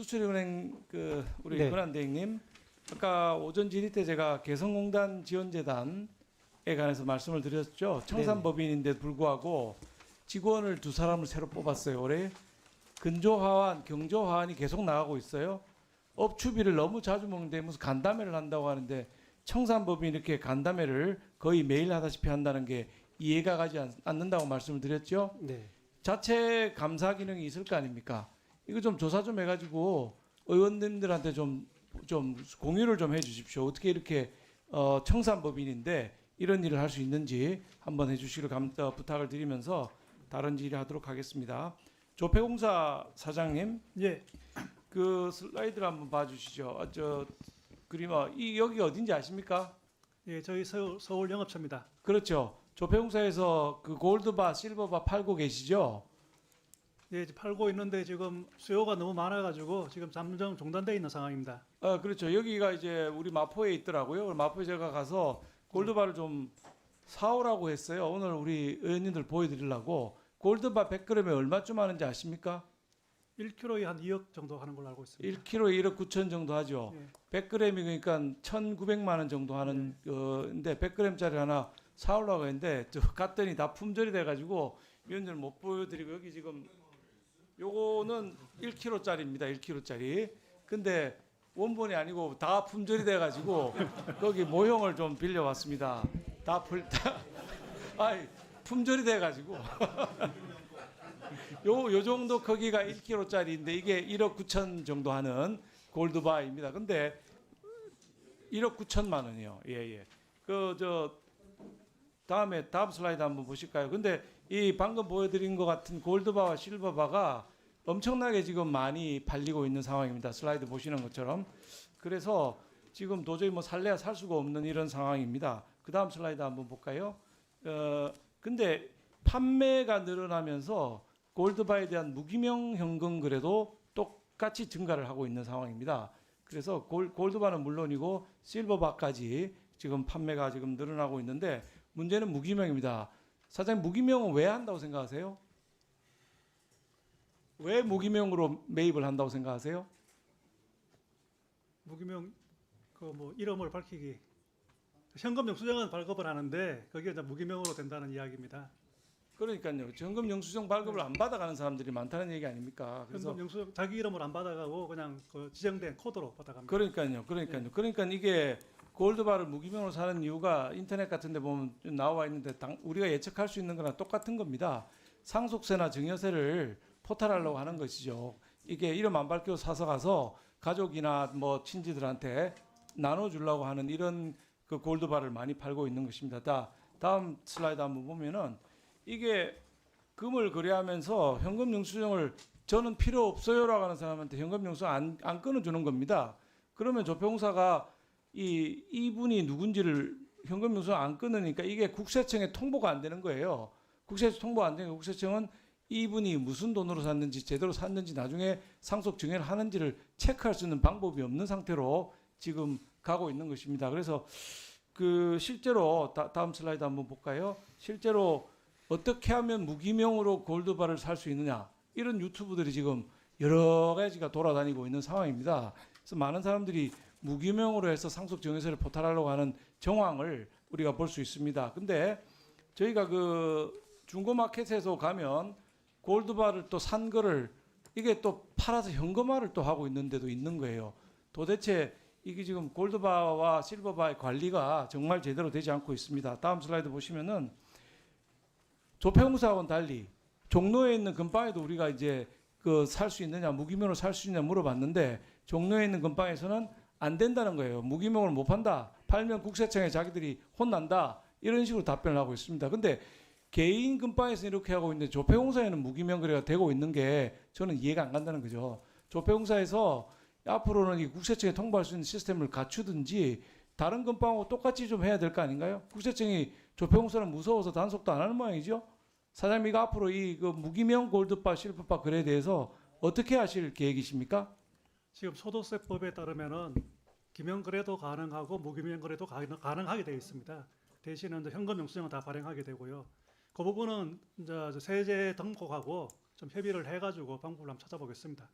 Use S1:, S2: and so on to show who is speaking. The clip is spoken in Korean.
S1: 수출은행 그 우리
S2: 네.
S1: 권한 대행님 아까 오전 질의 때 제가 개성공단 지원재단에 관해서 말씀을 드렸죠. 청산법인인데 불구하고 직원을 두 사람을 새로 뽑았어요. 올해 근조하완, 경조하완이 계속 나가고 있어요. 업추비를 너무 자주 먹는데 무슨 간담회를 한다고 하는데 청산법인 이렇게 간담회를 거의 매일 하다시피 한다는 게 이해가 가지 않- 않는다고 말씀을 드렸죠.
S2: 네.
S1: 자체 감사 기능이 있을 거 아닙니까? 이거 좀 조사 좀 해가지고 의원님들한테 좀, 좀 공유를 좀 해주십시오. 어떻게 이렇게 어, 청산법인인데 이런 일을 할 수 있는지 한번 해주시기를 감, 어, 부탁을 드리면서 다른 질의하도록 하겠습니다. 조폐공사 사장님,
S3: 예,
S1: 그 슬라이드를 한번 봐주시죠. 아, 저 그림 어, 이 여기 어딘지 아십니까?
S3: 예, 저희 서울, 서울 영업처입니다.
S1: 그렇죠. 조폐공사에서 그 골드바, 실버바 팔고 계시죠?
S3: 예, 이제 팔고 있는데 지금 수요가 너무 많아가지고 지금 잠정 중단돼 있는 상황입니다.
S1: 아 그렇죠. 여기가 이제 우리 마포에 있더라고요. 마포에 제가 가서 골드바를 좀 사오라고 했어요. 오늘 우리 의원님들 보여드리려고 골드바 100g에 얼마쯤 하는지 아십니까?
S3: 1kg에 한 2억 정도 하는 걸로 알고 있습니다.
S1: 1kg에 1억 9천 정도 하죠.
S3: 예,
S1: 100g이 그러니까 1,900만 원 정도 하는 어인데 100g짜리 하나 사오려고 했는데 저 갔더니 다 품절이 돼가지고 위원들 못 보여드리고 여기 지금 요거는 1kg짜리입니다. 1kg짜리. 근데 원본이 아니고 다 품절이 돼가지고 거기 모형을 좀 빌려왔습니다. 다 풀, 다, 아이 품절이 돼가지고 요, 요 정도 크기가 1kg짜리인데 이게 1억 9천 정도 하는 골드바입니다. 근데 1억 9천만 원이요. 예, 예. 그, 저, 다음에 다음 슬라이드 한번 보실까요? 근데 이 방금 보여드린 것 같은 골드바와 실버바가 엄청나게 지금 많이 팔리고 있는 상황입니다. 슬라이드 보시는 것처럼. 그래서 지금 도저히 뭐 살래야 살 수가 없는 이런 상황입니다. 그 다음 슬라이드 한번 볼까요? 어, 근데 판매가 늘어나면서 골드바에 대한 무기명 현금 거래도 똑같이 증가를 하고 있는 상황입니다. 그래서 골, 골드바는 물론이고 실버바까지 지금 판매가 지금 늘어나고 있는데 문제는 무기명입니다. 사장님 무기명은 왜 한다고 생각하세요? 왜 무기명으로 매입을 한다고 생각하세요?
S3: 무기명 그 뭐 이름을 밝히기 현금 영수증은 발급을 하는데 그게 이제 무기명으로 된다는 이야기입니다.
S1: 그러니까요. 정금 영수증 발급을 안 받아가는 사람들이 많다는 얘기 아닙니까?
S3: 현금 영수증 자기 이름을 안 받아가고 그냥 그 지정된 코드로 받아갑니다.
S1: 그러니까요. 그러니까요. 그러니까 이게 골드바를 무기명으로 사는 이유가 인터넷 같은 데 보면 나와 있는데 당- 우리가 예측할 수 있는 거랑 똑같은 겁니다. 상속세나 증여세를 포탈하려고 하는 것이죠. 이게 이름 안 밝히고 사서 가서 가족이나 뭐 친지들한테 나눠주려고 하는 이런 그 골드바를 많이 팔고 있는 것입니다. 다, 다음 슬라이드 한번 보면은 이게 금을 거래하면서 현금 영수증을 저는 필요 없어요라고 하는 사람한테 현금 영수증 안, 안 끊어주는 겁니다. 그러면 조평사가 이 이분이 누군지를 현금 영수증 안 끊으니까 이게 국세청에 통보가 안 되는 거예요. 국세청 통보 안 되니까 국세청은 이분이 무슨 돈으로 샀는지 제대로 샀는지 나중에 상속 증여를 하는지를 체크할 수 있는 방법이 없는 상태로 지금 가고 있는 것입니다. 그래서 그 실제로 다, 다음 슬라이드 한번 볼까요? 실제로 어떻게 하면 무기명으로 골드바를 살 수 있느냐 이런 유튜브들이 지금 여러 가지가 돌아다니고 있는 상황입니다. 그래서 많은 사람들이 무기명으로 해서 상속 증여세를 포탈하려고 하는 정황을 우리가 볼 수 있습니다. 근데 저희가 그 중고마켓에서 가면 골드바를 또 산 거를 이게 또 팔아서 현금화를 또 하고 있는 데도 있는 거예요. 도대체 이게 지금 골드바와 실버바의 관리가 정말 제대로 되지 않고 있습니다. 다음 슬라이드 보시면은 조폐공사하고는 달리 종로에 있는 금방에도 우리가 이제 그 살 수 있느냐 무기명으로 살 수 있느냐 물어봤는데 종로에 있는 금방에서는 안 된다는 거예요. 무기명으로 못 판다. 팔면 국세청에 자기들이 혼난다. 이런 식으로 답변을 하고 있습니다. 근데 개인 금방에서 이렇게 하고 있는데 조폐공사에는 무기명 거래가 되고 있는 게 저는 이해가 안 간다는 거죠. 조폐공사에서 앞으로는 이 국세청에 통보할 수 있는 시스템을 갖추든지 다른 금방하고 똑같이 좀 해야 될 거 아닌가요? 국세청이 조폐공사는 무서워서 단속도 안 하는 모양이죠. 사장님 이거 앞으로 이 그 무기명 골드바 실버바 거래에 대해서 어떻게 하실 계획이십니까?
S3: 지금 소득세법에 따르면은 기명거래도 가능하고 무기명거래도 가능하게 되어 있습니다. 대신은 현금 영수증을 다 발행하게 되고요. 그 부분은 이제 세제 등록하고 좀 협의를 해가지고 방법을 한번 찾아보겠습니다.